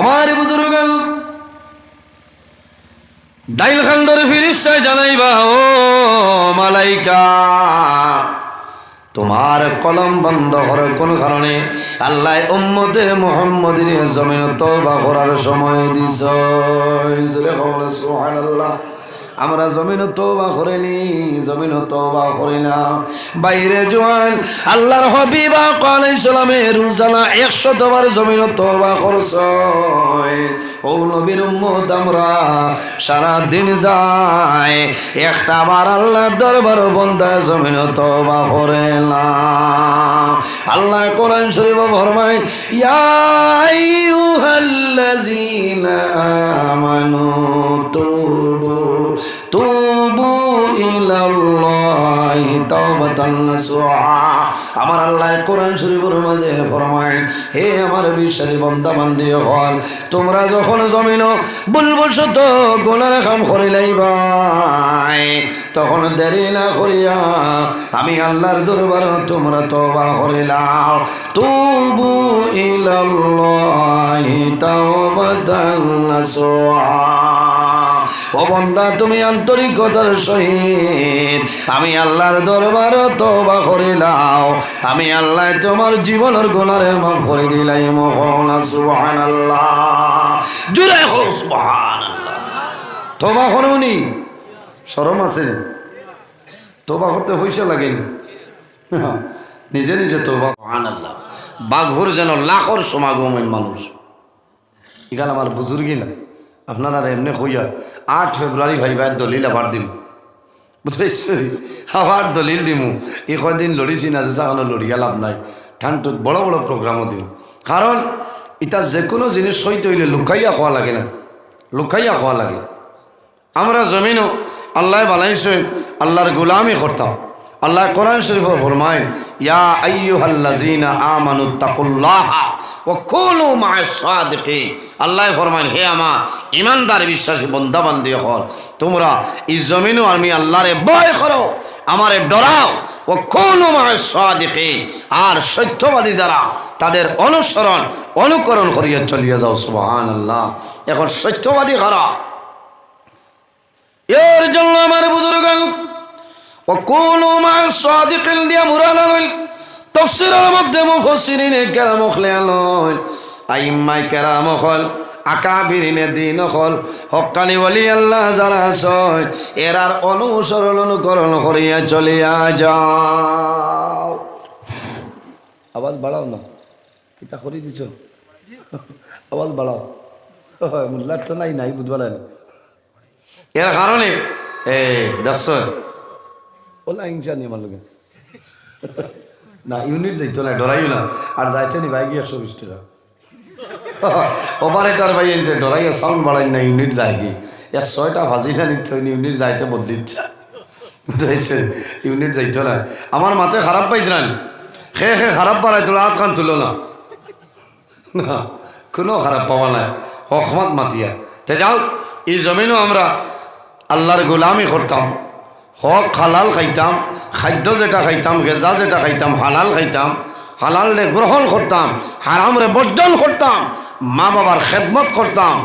আমার বুজুর্গ ডাইল খান্ডর ফিরিস্তায় জানাইবা, ও মালাইকা, তোমার কলম বন্ধ করার কোন কারণে আল্লাহ উম্মদে মোহাম্মদিন জমিন বা করার সময় দিছ সুবহানাল্লাহ। আমরা জমিন তওবা করিনি জমিন তওবা করি না। বাইরে জোয়ান, আল্লাহর হবিবা কালাই সালামে রুজানা একশো তোমার জমিন তওবা করছ। ও নবীর উম্মত, আমরা সারা দিন যায় একটা বার আল্লাহর দরবার বন্ধা জমিন তওবা করে না। আল্লাহ কোরআন শরীফ ফরমায়, ইয়া আইয়ুহাল্লাযীনা আমানু। তুবু তুবু ইলাল্লাহি তাওবাতান নাসুহা আমার আল্লাহ কোরআন শরীফের মাঝে ফরমায় হে আমার বিশ্বাসী বান্দা বান্দি হল তোমরা যখন জমিন ভুলবশত গোনার কাম করিলাই ভাই তখন দেরি না করিয়া আমি আল্লাহর দরবার তোমরা তওবা করিলাম তুবু ইলাল্লাহি তাওবাতান নাসুহা ও বন্দা, তুমি আন্তরিকতার সহিত আমি আল্লাহর দরবার তবা করিলাও আমি আল্লাহ তোমার জীবনের গুণারে মাফ করে দিলাই মোহন সুবহান আল্লাহ জুড়ে হো সুবহান তোবা সরম আছে? তোবা করতে পয়সা লাগেনি নিজে নিজে তোবা সুবহান আল্লাহ বাঘুর যেন লাখর সমাগমের মানুষ। এখানে আমার বুজুর্গি না আপনারা এমনি হইয়া আট ফেব্রুয়ারি ভাইবার দলিল আবার দিম। বুঝেছি আবার দলিল দিমু। এই কয়দিন লড়িছি না যে সাহানো লড়িয়া লাভ নাই। ঠান্ডুত বড় বড় প্রোগ্রামও দিম। কারণ এটা যে কোনো জিনিস সইতে হইলে লুকাইয়া খাওয়া লাগে না। লুকাইয়া খাওয়া লাগে। আমরা জমিনও আল্লাহ বালাইছে আল্লাহর গোলামি করতাম আল্লাহ কোরআন শরীফ ফরমায় ইয়া আইয়ুহাল্লাযীনা আমানু ওয়া কুনু মা'আস সাদিকিন আল্লাহ ফরমায় হে আমার ইমানদার বিশ্বাসী বন্ধা বান্ধি হল তোমরা এই জমিনও আমি আল্লাহরে ভয় করো, আমারে ডরাও। ও কোন সাদিকিন আর সত্যবাদী যারা, তাদের অনুসরণ, অনুকরণ করিয়া চলিয়ে যাও সুবহান আল্লাহ এখন সত্যবাদী খারা এর জন্য আমার বুজুর্গ ও কোন সাদিকিন দিয়া মুরানা হইল তফসিরের মধ্যে মুফসিরিনে কেরাম খেয়াল আইম্মাই কেরাম হল, আকাবিরিনে দিন হল, হকানি বলি আল্লাহ যারা ছয় এরার অনুসরণ অনুকরণ করিয়া চলিয়া যাও। আওয়াজ বাড়াও না। কিতা করে দিছ? আওয়াজ বাড়াও। মোল্লার তো নাই নাই বুধবার এর কারণে? এ দেখছ? ওলা নিয়ে আমার লোকে না, ইউনিট যাইতো না ডরাইও না আর যাইতে নি বাইক একশো বিশ টাকা। অপারেটার ভাই এনতে ডরাইয়া সাউন্ড বাড়াই না, ইউনিট যায় কি এক ছয়টা ভাজি না নিতে ইউনিট যাইতে বদলি ইচ্ছা বুঝাইছে? ইউনিট যাইতো না। আমার মাথায় খারাপ পাইত না খে খে, খারাপ বাড়াই তোলা হাত খান তুলো না। না, কোনো খারাপ পাওয়া নাই। হকমত মাতিয়া। তে যাও, এই জমিনও আমরা আল্লাহর গোলামি করতাম। হক, হালাল খাইতাম, খাদ্য যেটা খাইতাম, গেজা যেটা খাইতাম, হালাল খাইতাম হালাল রে গ্রহণ করতাম হারাম রে বর্জন করতাম মা বাবার খেদমত করতাম,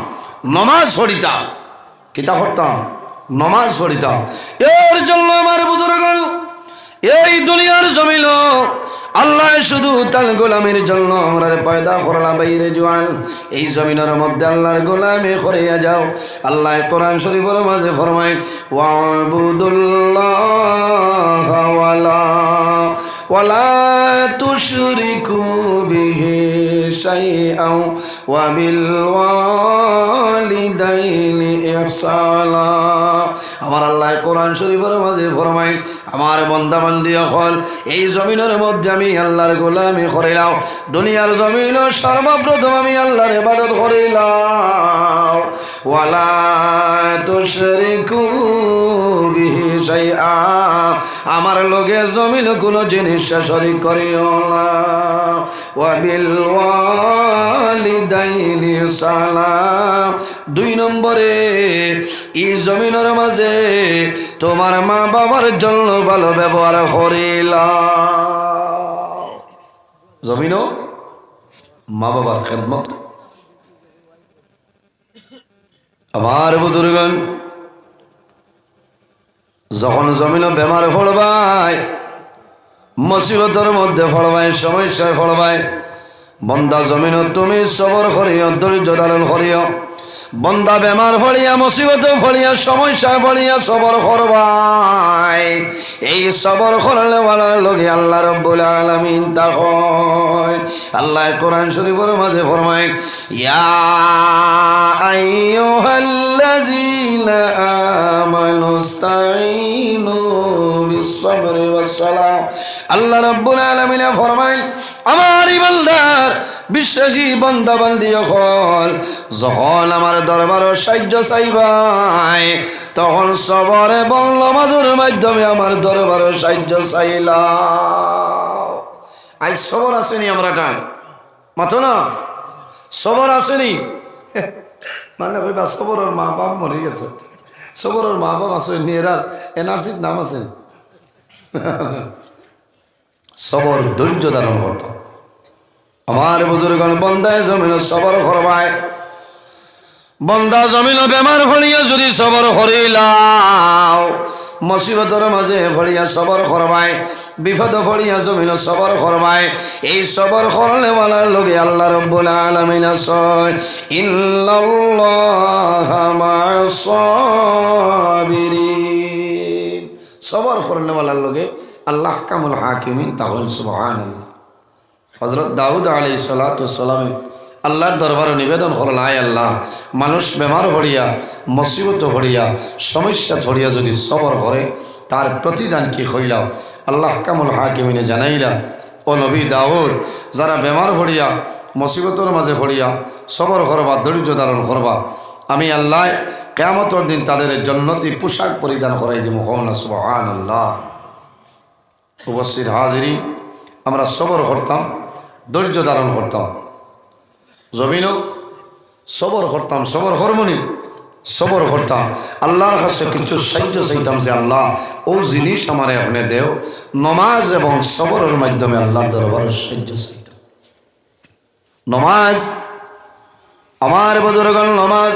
নমাজ সরিতাম কিতা করতাম? নমাজ সরিতাম এর জন্য আমার বুজুর্গ, এই দুনিয়ার জমিল আল্লাহ শুধু তার গোলামের জন্য আমরা পয়দা করলাম বাইরে জোয়ান, এই জমিনের মধ্যে আল্লাহর গোলামে করিয়া যাও। আল্লাহ কোরআন শরীফের মাঝে ফরমায়, ওয়াবুদুল্লাহ আমার আল্লাহ কোরআন শরীফের মাঝে ফরমায় আমার বন্দা বান্দি হল এই জমিনের মধ্যে আমি আল্লাহর গোলামি করিলাম। দুনিয়ার জমিন সর্বপ্রথম আমি আল্লাহর ইবাদত করিলাম। ওয়ালা তুশরিকু বিহি আমার লগে জমিন কোন জিনিস শরীক করিও না। ওয়া বিল ওয়ালিদাইনি সালাম দুই নম্বরে, এই জমিনের মাঝে তোমার মা বাবার জন্য ভালো ব্যবহার করিলা। জমিনও মা বাবার খেদমত? আমার বুজুর্গন যখন জমিন বেমার ফলবাই মুসিবতের মধ্যে ফলবাই সমস্যায় ফলবাই বন্দা জমিন তুমি সবর করিও, ধৈর্য ধারণ করিও। বন্দা বেমার ফলিয়া মুসিবত ফলিয়া সমস্যা ফলিয়া সবর করবাই। এই সবর করলে বলার লগে আল্লাহ রব্বুল আলামিন তা হয়। আল্লাহ কোরআন শরীফের মাঝে ফরমায় আল্লাহ রাব্বুল আলামিন ফরমায়, আমার ইমানদার বিশ্বাসী বান্দা বান্দি যখন যখন আমার দরবার সাহায্য চাইবাই, তখন সবর এবং মাধ্যমে আমার দরবার সাহায্য চাইলাম। আজ সবর আসেনি আমরা টাই মাথো না? সবর আসেনি? মানে কইবা, সবরের মা বাপ মরে গেছে। সবরের মা বাপ আছে নিয়েরার এনআরসির নাম আছে। সবর ধৈর্য ধারণ করত। আমার বুজুর্গণ, বন্দায় জমিন সবর করবায় বন্দা জমিন বেমার ফলিয়া যদি সবর হরিলাও মুসিবতর মাঝে ফলিয়া সবর করবায় বিপদ ফলিয়া জমিন সবর করবায় এই সবর করলে বলার লোকে আল্লাহ রব্বুল আলামিন সাবিরিন। সবর করলে বলার লোকে আল্লাহ কামুল হাকিমিন, তাহলে সুবহানাল্লাহ। হজরত দাউদ আলী সালাতামে আল্লাহর দরবারে নিবেদন করল আয় আল্লাহ, মানুষ বেমার হরিয়া মুসিবত হরিয়া সমস্যা ধরিয়া যদি সবর করে, তার প্রতিদান কি হইলাও আল্লাহ কামুল হাকিমিনে জানাইলা, ও নবী দাউদ, যারা বেমার হরিয়া মুসিবতর মাঝে হরিয়া সবর করবা, ধৈর্য ধারণ করবা, আমি আল্লাহ কেমতর দিন তাদের জন্নতি পোশাক পরিধান করাই দিব হওনা সুবহান আল্লাহ উপস্থিত হাজিরি, আমরা সবর করতাম ধৈর্য ধারণ করতাম। জমিনও সবর করতাম, সবর হরমনি, সবর করতাম। আল্লাহর কাছে কিছু সাহায্য চাইতাম যে, আল্লাহ, ও জিনিস আমার আপনি দেও। নমাজ এবং সবরের মাধ্যমে আল্লাহ দরবার সাহায্য চাইতাম। নমাজ, আমার বজরগণ, নমাজ।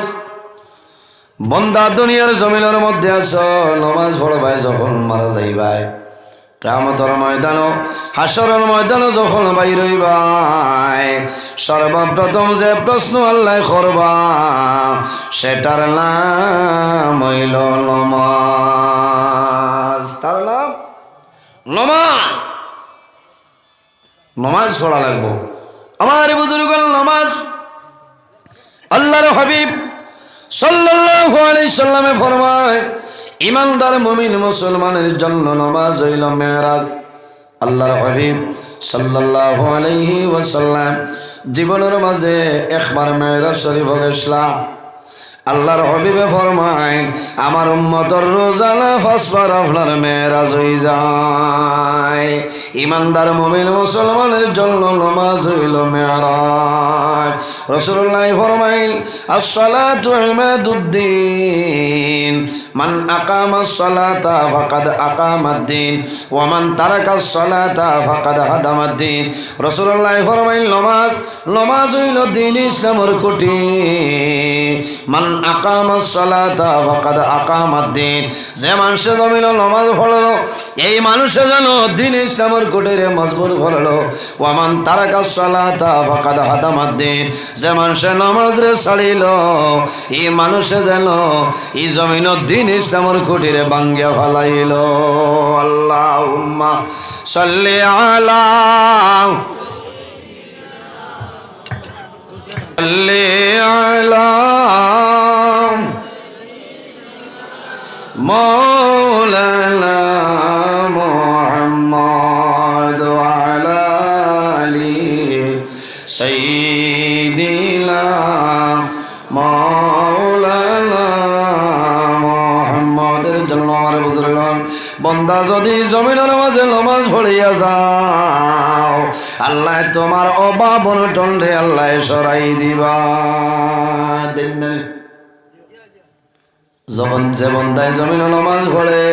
বন্দা দুনিয়ার জমিনের মধ্যে আস নমাজ পড়বাই যখন মারা যাইবাই কামতর ময়দান হাসরের ময়দান যখন বাইর হইবাই সর্বপ্রথম যে প্রশ্ন আল্লাহ করবা, সেটার নাম হইল নমাজ। তার নাম? নমাজ। নমাজ পড়া লাগবো। আমার বুজুর্গ নমাজ। আল্লাহর হাবিব সাল্লাল্লাহু আলাইহি সাল্লামে ফরমায় ইমানদার মুমিন মুসলমানের জন্য নামাজ হইল মেরাজ আল্লাহর হাবিব সাল্লাল্লাহু আলাইহি ওয়াসাল্লাম জীবনের মাঝে একবার মেরাজ শরীফ গেছলাম আল্লাহর হবিবে ফরমায়, আমার উম্মতর রোজানা ফাসবার আপনার মেরাজ হয়ে যায়। ইমানদার মুমিন মুসলমানের জন্য নামাজ হইল মেরাজ রসুল্লাহ ফরমাইল আসসালাতু ইমাদুদ্দিন মান আকামা সালাতা ফাকাদ আকামাদ্দিন ওয়া মান তারাকা সালাতা ফাকাদ হাদামাদ্দিন রাসূলুল্লাহ ফরমাইল, নামাজ নামাজ হইল দিন ইসলামের কুটি মান আকামা সালাতা ফাকাদ আকামাদ্দিন যে মানুষে জমিল নামাজ পড়ল, এই মানুষে যেন দিন ইসলামের কুটিরে মজবুত করল। ওয়া মান তারাকা সালাতা ফাকাদ হাদামাদ্দিন যে মানুষে নামাজ রে ছাড়িল, এই মানুষে যেন এই জমিন দিন জিনিস আমার কুটিরে বাঙ্গে ফালাইল। আল্লাহ সাল্লি আলা সাল্লি আলা মা বন্দা যদি জমিনের মাঝে নমাজ ভরিয়া যাও আল্লাহ তোমার অভাব অনটন রে আল্লাহ সরাই দিবা। যখন যে বন্দায় জমিন নমাজ পড়ে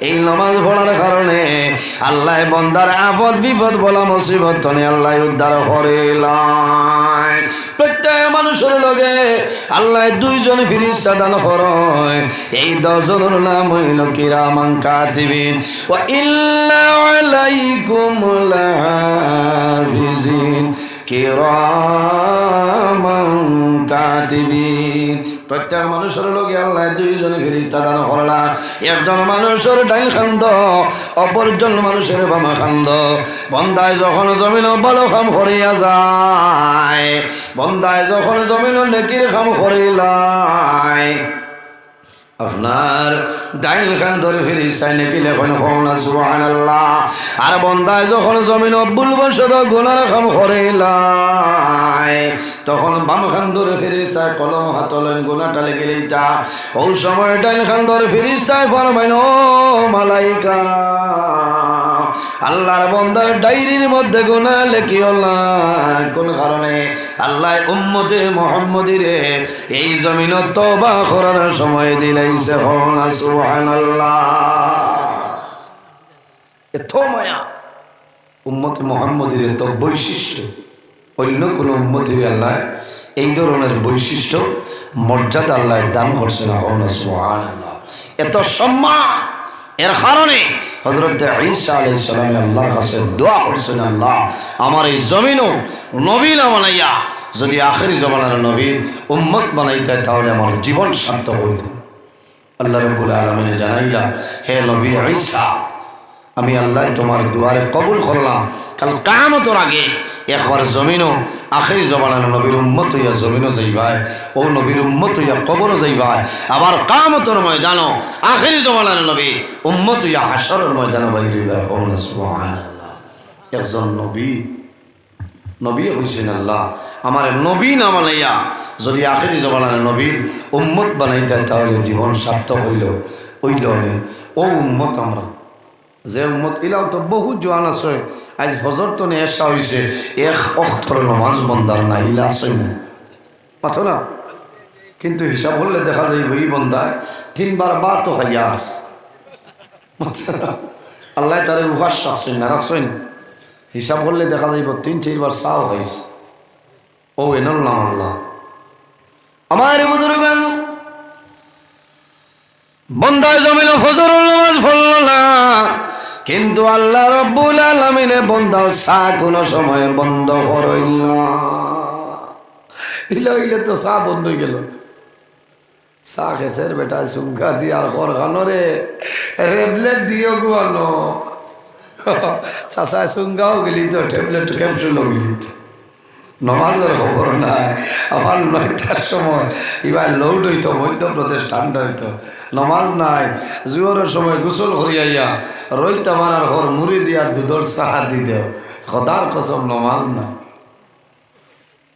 এই নমাজ পড়ার কারণে আল্লাহ বন্দার আপদ বিপদ বলা মুসিবত আল্লাহ উদ্ধার করিলাম। প্রত্যেক মানুষের লগে আল্লাহ দুইজন ফিরিস্তা দান করয় এই দশজনের নাম হইল কিরামান কাতিবিন। ওয়া ইল্লা কাতিবিন। প্রত্যেক মানুষের লোক আল্লাহ দুইজনে ফিরিস্তা দান করলা একজন মানুষের ডাই খান্দ, অপরজন মানুষের বামা খান্দ। বন্দায় যখন জমিন ভালো খাম করিয়া যায়, বন্দায় যখন জমিন নেকির খাম করিলায়। আপনার ডাইল খান ধরে ফিরিস্তায় নাকি লেখন না সুহান আল্লাহ আর বন্দায় যখন জমিন অব্বুল বসত গুনার খাম করে তখন বাম খান ধরে তাই কলম হাতলেন গোলাটা লেগে তা ও সময় ডাইল খান ধরে ফিরিস্তায় ফরমাইন, ও মালাইকা আল্লাহর বন্দার ডায়েরির মধ্যে গুণা লেখিও না কোন কারণে? আল্লাহ উম্মতে মোহাম্মদিরে এই জমিন তবা করার সময় দিলাইছে এত মায়া। উম্মতে মোহাম্মদের এত বৈশিষ্ট্য। অন্য কোনো উম্মতের আল্লাহ এই ধরনের বৈশিষ্ট্য, মর্যাদা আল্লাহ দান করছে না এত সম্মান। এর কারণে আমার এই জমিনও নবী বানাইয়া, যদি আখেরি জমানার নবীর উম্মত বানাইতে তাহলে আমার জীবন সার্থক হইত আল্লাহ রব্বুল আলমিনে জানাইলা, হে নবী ঈসা, আমি আল্লাহ তোমার দুয়ারে কবুল করলাম। কাল কামতর আগে একবার জমিনও আখেরি জমানার নবীর উম্মত হইয়া জমিনও যাইবাই ও নবীর উম্মত হইয়া কবরও যাইবাই আবার কামতর ময়দানও আখেরি জমানার নবী, উম্মত হইয়া হাসরের ময়দানও বাইরে সুবহানাল্লাহ। একজন নবী নবী হইছেন আল্লাহ। আমার নবী না বানাইয়া যদি আখেরি জমানার নবীর উম্মত বানাইতে তাহলে জীবন সার্থক হইল। ওই ধরনের ও উম্মত আমরা যে উম্মত ইলাও তো বহু জোয়ান আছে। আজ হজর তো নেশা হয়েছে এক অক্ষর নমাজ বন্দার না ইলা আছে না। পাথো না? কিন্তু হিসাব করলে দেখা যায় ওই বন্দায় তিনবার বা তো খাইয়া আস আল্লাহ তার উপাস আসছেন না রাখছেন হিসাব করলে দেখা যাইব তিন চারবার চাও খাইছে। ও এনল আল্লাহ। আমার বন্দায় জমিল ফজর নামাজ পড়ল না। কিন্তু আল্লাহ রব্বুল আলমিনে বন্ধ চা কোনো সময় বন্ধ করইল ইলে ইলে তো চা বন্ধ হয়ে গেল। চা খেসের বেটা সুঙ্কা দি আর কর খানরে রেবলেট দিও গুয়ানো চাচা সুঙ্গাও গেলি তো, ট্যাবলেট ক্যাপসুলও গেলি তো। নমাজের খবর নাই। আমার নয়টার সময় এবার লৌড হইতো, মধ্যপ্রদেশ ঠান্ডা হইতো। নমাজ নাই জুয়রের সময় গোসল করিয়াইয়া রইতে আমার আর ঘর মুড়ি দিয়া দুধর চাহা দি দেও। সদার কসম নমাজ নাই।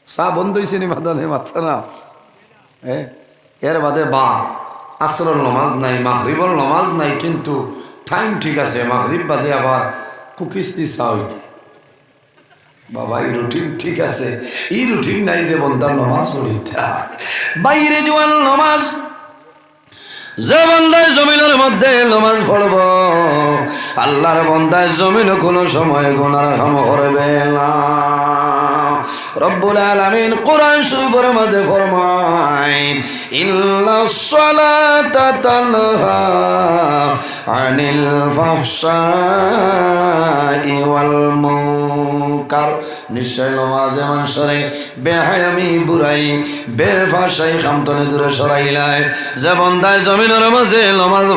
চাহ বন্ধ হয়েছে মাদানে মাত্র না? এর বাদে বা, আসরর নমাজ নাই, মাগরিবর নমাজ নাই, কিন্তু টাইম ঠিক আছে, মাগরিব বাদে আবার কুকিস্তি চা হইতো। বাবা, এই রুটিন ঠিক আছে। এই রুটিন নাই যে বন্দার নমাজ। বাইরে জোয়ান নমাজ যে বন্দায় জমিনের মধ্যে নমাজ পড়ব। আল্লাহর বন্দায় জমিন কোনো সময় গোনার কাম করবে না। রব্বুল আলামিন কোরআন শরীফের মাঝে ফরমায় ইল্লা সালাতা তানহা আনিল ফাহশাই ওয়াল মুনকার নিশ্চয় নমাজে মানুষরে বেহায়ামি বুড়াই বেফাশাই খামতনে দূরে সরাইলায়। যে বন্দায় জমিনের মাঝে নমাজ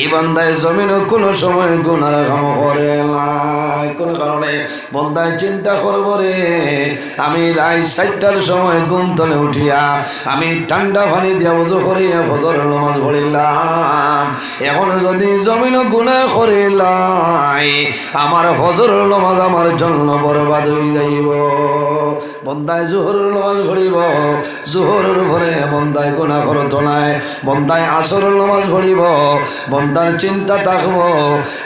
এই জমিন কোনো সময় করে কোন কারণে বন্দায় চিন্তা করব রে। আমি রায় চারটার সময় গুমতলে উঠিয়া, আমি ঠান্ডা পানি দিয়া উজু করিয়া ফজর নমাজ পড়িলাম। এখন যদি জমিন গুণা করিলাই আমার ফজর নমাজ আমার জন্য বরবাদ হয়ে যাইব। বন্দায় জোহর নমাজ পড়িব। জোহরের ভরে বন্দায় গুণা করত নাই বন্দায় আসর নমাজ পড়িব। বন্দার চিন্তা থাকব।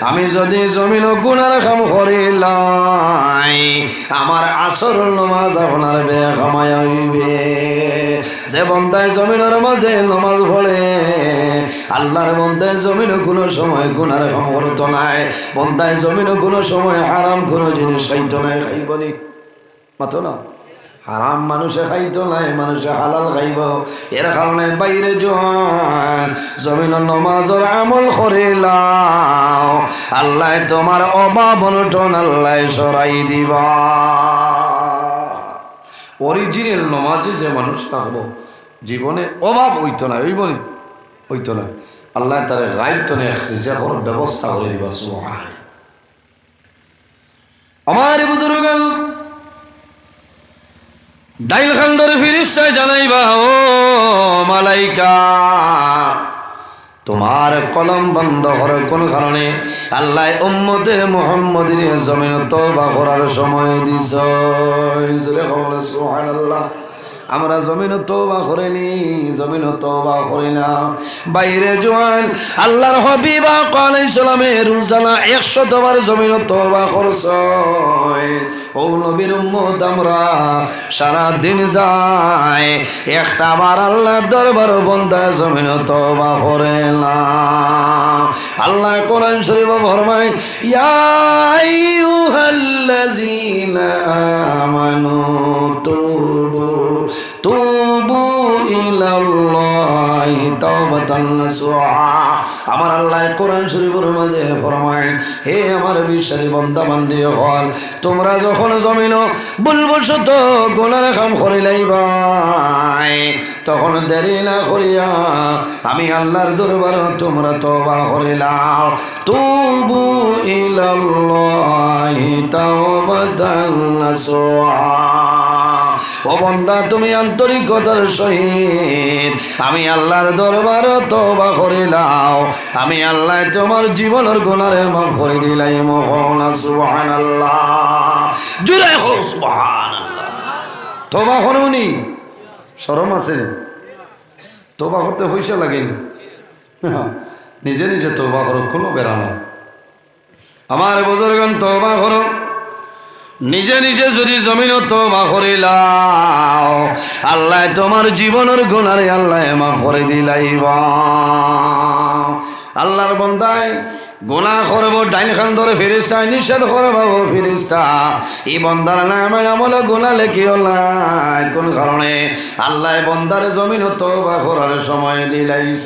আমি যদি জমিন গুণার কাম করিলাই, আমার আসর নমাজ আপনার বেখামায় হইবে। যে বন্দায় জমিনের মাঝে নমাজ পড়ে আল্লাহর বন্দায় জমিনও কোনো সময় গুনার কাম করতো নাই। বন্দায় জমিনও কোনো সময় হারাম কোনো জিনিস খাইতো নাই। খাইব মাতো না? হারাম মানুষে খাইতো নাই, মানুষে হালাল খাইব। এর কারণে বাইরে জমিন নমাজর আমল করিলাম আল্লাহ তোমার অভাব অনটন আল্লাহ সরাই দিবা। অরিজিনাল নমাজে যে মানুষ থাকব জীবনে অভাব হইতো না ওই বলি হইতো না। আল্লাহ তার গাইব তো রিজার্ভর ব্যবস্থা করে দিবা আমার বুজুর্গ ডাইল খান্দর ফিরিস্তায় জানাইবা, ও মালাইকা, তোমার কলম বন্ধ করার কোন কারণে আল্লাহ উম্মতে মোহাম্মদের জমিন তবা করার সময় দিস সুবহানাল্লাহ। আমরা জমিন তোবা করিনি জমিন তোবা করিলাম বাইরে জোয়ান, আল্লাহর হবিবা কাল ইসলামের রুজানা একশো তোমার জমিন তোবা করছ। ও নবীর উম্মত, আমরা সারা দিন যায় একটা বার আল্লাহর দরবার বন্ধা জমিন তোবা করে না। আল্লাহ কোরআন শরীফ ফরমায়, ইয়া আইয়ুহাল্লাযীনা আমানু তুবু ইলাল্লাহি তাওবাতান নাসুহা আমার আল্লাহ কোরআন শরীফের মাঝে ফরমায় হে আমার বিশ্বাসী বান্দা বান্দি হল তোমরা যখন জমিন ভুলবশত গোনার কাম করিলাই ভাই, তখন দেরি না করিয়া আমি আল্লাহর দরবার তোমরা তবা করিলাম। তুবু ইলাল্লাহি তাওবাতান নাসুহা ও বন্দা, তুমি আন্তরিকতার সহিত আমি আল্লাহর দরবার তবা করিলাও আমি আল্লাহ তোমার জীবনের গুণারে মাফ করে দিলাই মোহনা সুবহান আল্লাহ জুড়ে হো সুবহান তবা সরম আছে? তবা করতে পয়সা লাগেনি নিজে নিজে তবা করো, কোনো বেড়ানো আমার বুজুর্গন তবা করো। নিজে নিজে যদি জমিন তোমা করিলাও, আল্লাহ তোমার জীবনের গুণারে আল্লাহ মা করে দিলাইবা। আল্লাহর বন্দায় গুণা করব, ডাইন খান ধরে ফিরিস্তা, নিষেধ করব ফিরিস্তা। এই বন্দার নামে আমলে গুণা লেখি নাই কোন কারণে? আল্লাহ বন্দার জমিন তবা করার সময় দিলাইছ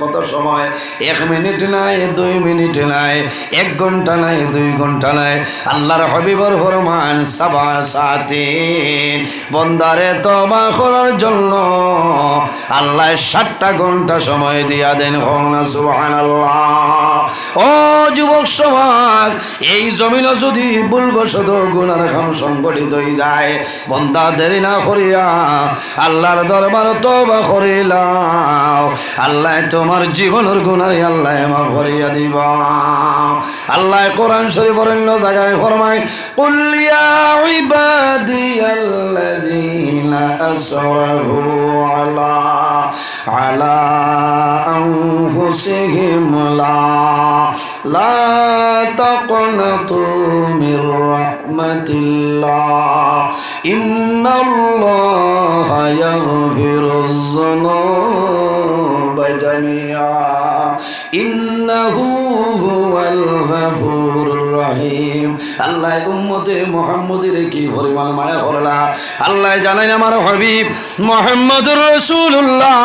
কত সময়? এক মিনিট নাই, দুই মিনিট নাই, এক ঘণ্টা নাই, দুই ঘণ্টা নাই। আল্লাহর হবিবর ফরমান সাবা সাতিন। বন্দারে তবা করার জন্য আল্লাহ ষাটটা ঘণ্টা সময় দিয়া দেন ভগনা সুহান ও যুবক সমাজ, এই জমিন যদি ভুলবশত গুণার খাম সংগঠিত হয়ে যায়, বন্দা দেরি না করিয়া আল্লাহর দরবার তবা করিলাম আল্লাহ তোমার জীবনের গুণারে আল্লাহ মা করিয়া দিবা। আল্লাহ কোরআন শরীফের অন্য জায়গায় ফরমায় কুল্লিয়া ইবাদিয়াল্লাযীনা আসরাফু আলা على أنفسهم لا لا تقنطوا من رحمة الله. إن الله يغفر الذنوب جميعا. إنه هو الغفور الرحيم. রহিম আল্লাহ উম্মতে মুহাম্মদের কি পরিমাণ মায়া করলা আল্লাহ জানেন আমার হাবিব মুহাম্মদুর রাসূলুল্লাহ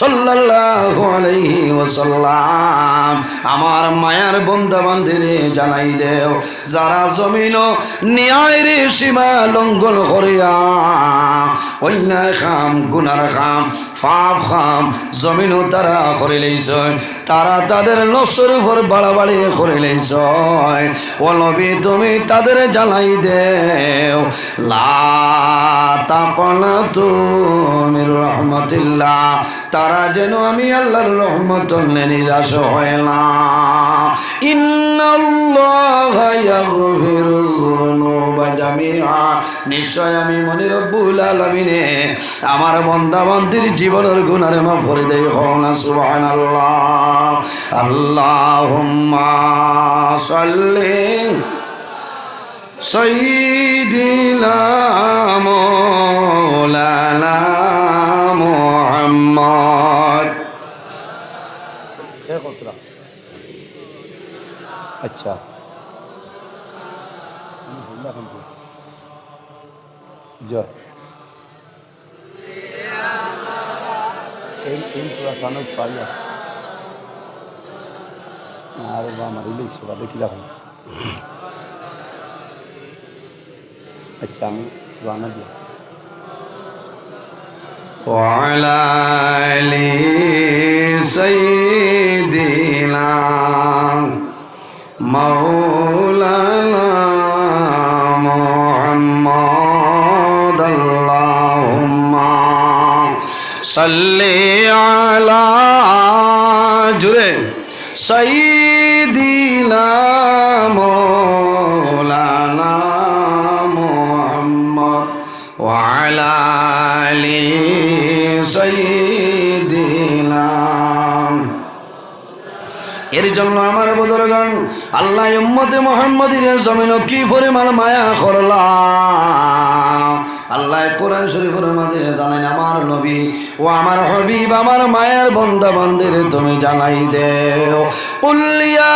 সাল্লাল্লাহু আলাইহি ওয়াসাল্লাম। আমার মায়ার বন্ধা বান্ধবীরে জানাই দেও, যারা জমিন ন্যায়ের সীমা লঙ্ঘন করিয়া অন্যায় খাম, গুনার খাম, পাপ খাম জমিনও তারা করে লইছেন, তারা তাদের নফসের উপর বাড়াবাড়ি করে লইছেন। ও তুমি তাদের জ্বালাই দেও। লা রহমতিল্লাহ। তারা যেন আমি আল্লাহর রহমত নিরাশ হয় না। নিশ্চয় আমি মনে রব্বুল আলামিনে আমার বন্দা বান্দির জীবনের গুনার মাফ করে দেই হনা সুবহানাল্লাহ। আল্লাহুম্মা সাল্লি সঈদিনা মোলানা মোহাম্মদ। আচ্ছা। জয়। প্রাণক পাইয়া আর বা মারিলেই সেবা দেখিলাম আচ্ছা আমি রান্না দিয়া وعلى آل سيدنا مولانا محمد اللهم صل على جره سيدنا وعلى آل এর জন্য আমার বোধরগণ আল্লাহ উম্মতে মোহাম্মদের জমিন কি পরিমাণ মায়া করলাম? আল্লাহ কোরআন শরীফের মাঝে জানেন আমার নবী ও আমার হবিব, আমার মায়ের বন্ধা বন্ধের তুমি জানাই দেও। উল্লিয়া